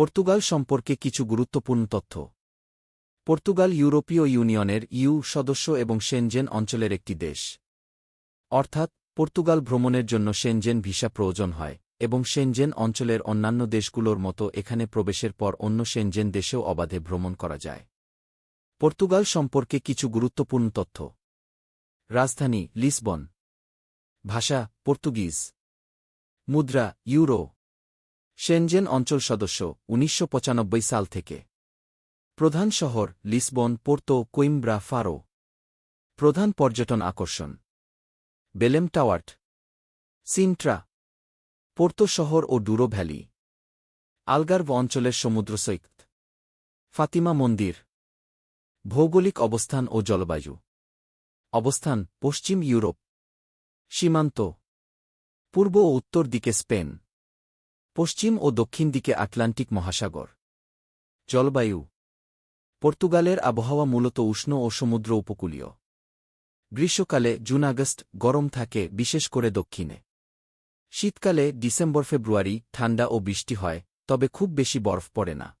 Portugal সম্পর্কে কিছু গুরুত্বপূর্ণ তথ্য। পর্তুগাল ইউরোপীয় ইউনিয়নের ইউ সদস্য এবং সেনজেন অঞ্চলের একটি দেশ। অর্থাৎ, পর্তুগাল ভ্রমণের জন্য সেনজেন ভিসা প্রয়োজন হয়, এবং সেনজেন অঞ্চলের অন্যান্য দেশগুলোর মতো এখানে প্রবেশের পর অন্য সেনজেন দেশেও অবাধে ভ্রমণ করা যায়। পর্তুগাল সম্পর্কে কিছু গুরুত্বপূর্ণ তথ্য। রাজধানী লিসবন। ভাষা, পর্তুগিজ। মুদ্রা, ইউরো। সেনজেন অঞ্চল সদস্য, উনিশশো পঁচানব্বই সাল থেকে। প্রধান শহর, লিসবন, পোর্তো, কোইম্ব্রা, ফারো। প্রধান পর্যটন আকর্ষণ। বেলেম টাওয়ার্ট। সিন্ট্রা। পোর্তো শহর ও ডুরো ভ্যালি। আলগার্ভ অঞ্চলের সমুদ্র সৈকত ফাতিমা মন্দির। ভৌগোলিক অবস্থান ও জলবায়ু। অবস্থান, পশ্চিম ইউরোপ। সীমান্ত। পূর্ব ও উত্তর দিকে স্পেন। পশ্চিম ও দক্ষিণ দিকে আটলান্টিক মহাসাগর। জলবায়ু। পর্তুগালের আবহাওয়া মূলত উষ্ণ ও সমুদ্র উপকূলীয়। গ্রীষ্মকালে জুন আগস্ট গরম থাকে, বিশেষ করে দক্ষিণে। শীতকালে ডিসেম্বর ফেব্রুয়ারি ঠান্ডা ও বৃষ্টি হয়, তবে খুব বেশি বরফ পড়ে না।